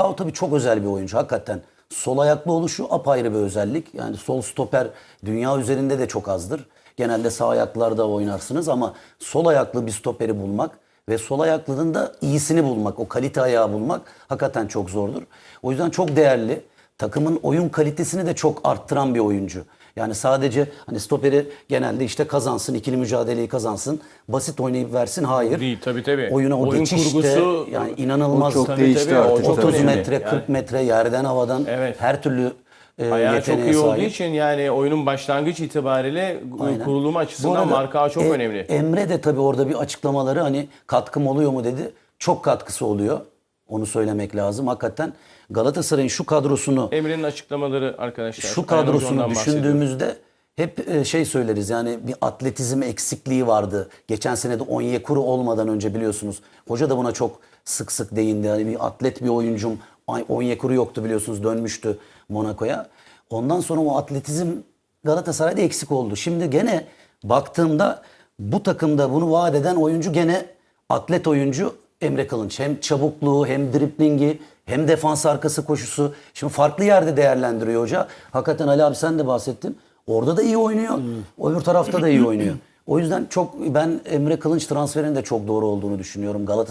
Ha o tabii çok özel bir oyuncu hakikaten. Sol ayaklı oluşu apayrı bir özellik. Yani sol stoper dünya üzerinde de çok azdır. Genelde sağ ayaklarda oynarsınız ama sol ayaklı bir stoperi bulmak ve sol ayaklının da iyisini bulmak, o kalite ayağı bulmak hakikaten çok zordur. O yüzden çok değerli. Takımın oyun kalitesini de çok arttıran bir oyuncu. Yani sadece hani stoperi genelde işte kazansın, ikili mücadeleyi kazansın, basit oynayıp versin. Hayır. Değil, tabii, tabii. Oyuna o Oyun geçişte kurgusu- yani inanılmaz. O çok Tabii, değişti tabii, o artık. çok 30 önemli. metre, 40 Yani- metre yerden havadan Evet. her türlü e, Ayağı çok iyi olduğu sahip. için yani oyunun başlangıç itibariyle Aynen. kurulumu açısından arada, marka çok e, önemli. Emre de tabii orada bir açıklamaları hani katkım oluyor mu dedi. Çok katkısı oluyor. Onu söylemek lazım. Hakikaten Galatasaray'ın şu kadrosunu Emre'nin açıklamaları arkadaşlar. şu kadrosunu düşündüğümüzde hep e, şey söyleriz yani bir atletizm eksikliği vardı. Geçen sene de Onyekuru olmadan önce biliyorsunuz. Hoca da buna çok sık sık değindi. Hani bir atlet bir oyuncum Ay- Onyekuru yoktu biliyorsunuz dönmüştü Monaco'ya. Ondan sonra o atletizm Galatasaray'da eksik oldu. Şimdi gene baktığımda bu takımda bunu vaat eden oyuncu gene atlet oyuncu Emre Kılınç. Hem çabukluğu hem driplingi hem defans arkası koşusu. Şimdi farklı yerde değerlendiriyor hoca. Hakikaten Ali abi sen de bahsettin. Orada da iyi oynuyor. Öbür tarafta da iyi oynuyor. O yüzden çok ben Emre Kılınç transferinin de çok doğru olduğunu düşünüyorum Galatasaray.